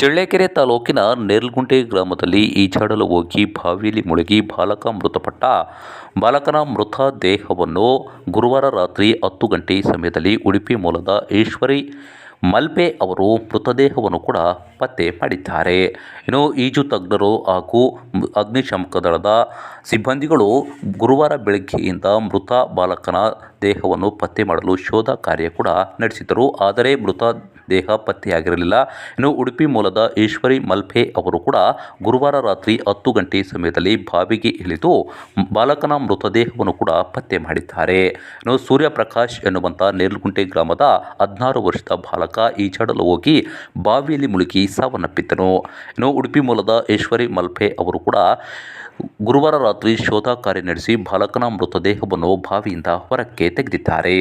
ಚಳ್ಳಕೆರೆ ತಾಲೂಕಿನ ನೇರ್ಲಗುಂಟೆ ಗ್ರಾಮದಲ್ಲಿ ಈಜಾಡಲು ಹೋಗಿ ಬಾವಿಯಲ್ಲಿ ಮುಳುಗಿ ಬಾಲಕ ಮೃತಪಟ್ಟ ಬಾಲಕನ ಮೃತ ದೇಹವನ್ನು ಗುರುವಾರ ರಾತ್ರಿ ಹತ್ತು ಗಂಟೆ ಸಮಯದಲ್ಲಿ ಉಡುಪಿ ಮೂಲದ ಈಶ್ವರಿ ಮಲ್ಪೆ ಅವರು ಮೃತದೇಹವನ್ನು ಕೂಡ ಪತ್ತೆ ಮಾಡಿದ್ದಾರೆ. ಇನ್ನು ಈಜು ತಜ್ಞರು ಹಾಗೂ ಅಗ್ನಿಶಾಮಕ ದಳದ ಸಿಬ್ಬಂದಿಗಳು ಗುರುವಾರ ಬೆಳಗ್ಗೆಯಿಂದ ಮೃತ ಬಾಲಕನ ದೇಹವನ್ನು ಪತ್ತೆ ಮಾಡಲು ಶೋಧ ಕಾರ್ಯ ಕೂಡ ನಡೆಸಿದರು ಆದರೆ ಮೃತ ದೇಹ ಪತ್ತೆಯಾಗಿರಲಿಲ್ಲ ಇನ್ನು ಉಡುಪಿ ಮೂಲದ ಈಶ್ವರಿ ಮಲ್ಪೆ ಅವರು ಕೂಡ ಗುರುವಾರ ರಾತ್ರಿ ಹತ್ತು ಗಂಟೆ ಸಮಯದಲ್ಲಿ ಬಾವಿಗೆ ಇಳಿದು ಬಾಲಕನ ಮೃತದೇಹವನ್ನು ಕೂಡ ಪತ್ತೆ ಮಾಡಿದ್ದಾರೆ. ಇನ್ನು ಸೂರ್ಯಪ್ರಕಾಶ್ ಎನ್ನುವಂಥ ನೇರ್ಲಗುಂಟೆ ಗ್ರಾಮದ ಹದಿನಾರು ವರ್ಷದ ಬಾಲಕ ಈಜಾಡಲು ಹೋಗಿ ಬಾವಿಯಲ್ಲಿ ಮುಳುಗಿ ಸಾವನ್ನಪ್ಪಿದ್ದನು. ಇನ್ನು ಉಡುಪಿ ಮೂಲದ ಈಶ್ವರಿ ಮಲ್ಪೆ ಅವರು ಕೂಡ ಗುರುವಾರ ರಾತ್ರಿ ಶೋಧ ಕಾರ್ಯ ನಡೆಸಿ ಬಾಲಕನ ಮೃತದೇಹವನ್ನು ಬಾವಿಯಿಂದ ಹೊರಕ್ಕೆ ತೆಗೆದಿದ್ದಾರೆ.